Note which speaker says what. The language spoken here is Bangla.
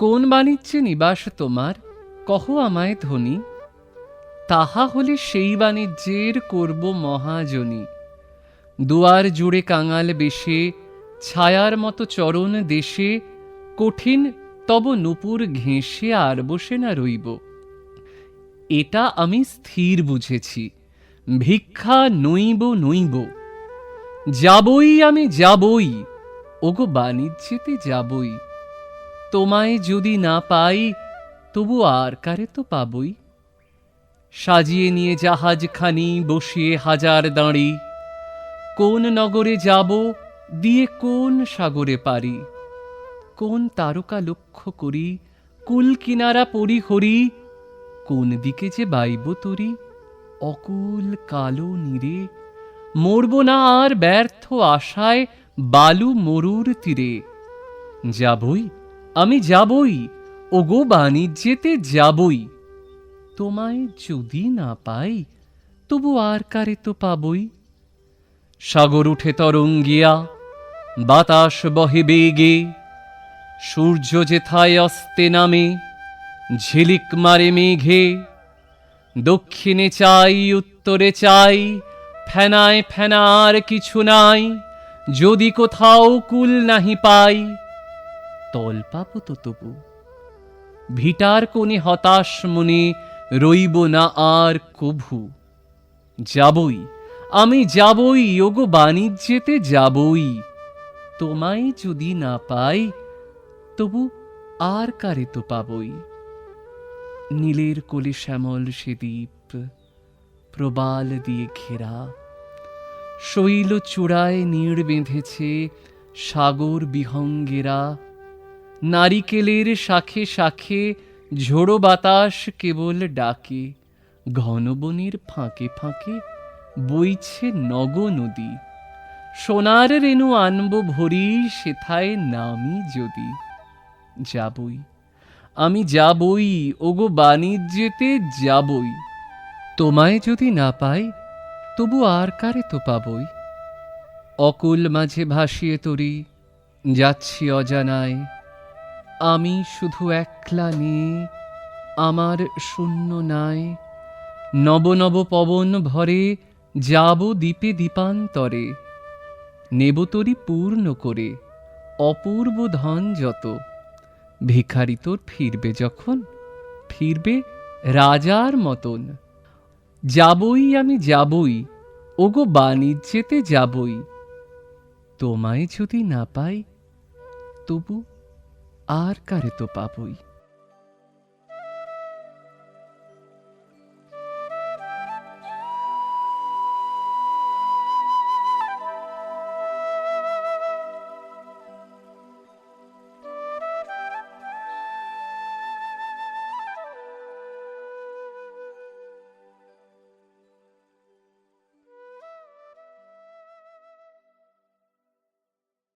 Speaker 1: কোন বাণিজ্যে নিবাস তোমার? কহ আমায় ধনী। তাহা হলে সেই বাণিজ্যের করব মহাজনী। দুয়ার জুড়ে কাঙাল বেশে, ছায়ার মতো চরণ দেশে, কঠিন তব নুপুর ঘেঁষে আর বসে না রইব। এটা আমি স্থির বুঝেছি। ভিক্ষা নইব নইব। যাবই আমি যাবই, ওগো বাণিজ্যেতে যাবই। তোমায় যদি না পাই, তবু আর কারে তো পাবই? সাজিয়ে নিয়ে জাহাজখানি, বসিয়ে হাজার দাঁড়ি। কোন নগরে যাব, দিয়ে কোন সাগরে পারি? কোন তারকা লক্ষ্য করি, কুল কিনারা পরি হরি কোন দিকে যে বাইব তরি, অকুল কালো নীরে? মরব না আর ব্যর্থ আশায়, বালু মরুর তীরে। যাবই আমি যাবই, ওগো বাণিজ্যেতে যাবই। তোমায় যদি না পাই, তবু আর কারে তো পাবই? সাগর উঠে তরঙ্গিয়া, বাতাস বহে বেগে। সূর্য যেথায় অস্তে নামে, ঝিলিক মারে মেঘে। দক্ষিণে চাই, উত্তরে চাই, ফেনায় ফেনার কিছু নাই, যদি কোথাও কুল নাহি পাই। তল পাবো তো তবু। ভিটার কোণে হতাশ মনে রইব না আর কভু। যাবই, আমি যাবই, ওগো বাণিজ্যেতে যাবই। তোমায় যদি না পাই, তবু আর কারে তো পাবই? নীলের কোলে শ্যামল সে দ্বীপ, প্রবাল দিয়ে ঘেরা। শৈল চূড়ায় নীড় বেঁধেছে সাগর বিহঙ্গেরা। নারিকেলের শাখে শাখে ঝোড়ো বাতাস কেবল ডাকে ঘনবনের ফাঁকে ফাঁকে বইছে নগ নদী। সোনার রেণু আনব ভরি, সেথায় নামি যদি। যাবই, আমি যাবই, ওগো বাণিজ্যেতে যাবই। তোমায় যদি না পাই, তবু আর কারে তো পাবই? অকুল মাঝে ভাসিয়ে তরি, যাচ্ছি অজানায় আমি শুধু একলা নিয়ে আমার শূন্য নাই। নব নব পবন ভরে যাব দ্বীপে দ্বীপান্তরে, নেব তরি পূর্ণ করে, অপূর্ব ধন যত। ভিখারি তোর ফিরবে যখন, ফিরবে রাজার মতন। যাবই আমি যাবই, ওগো বাণিজ্যেতে যাবই। তোমায় যদি না পাই, তবু আর কারে তো পাবই?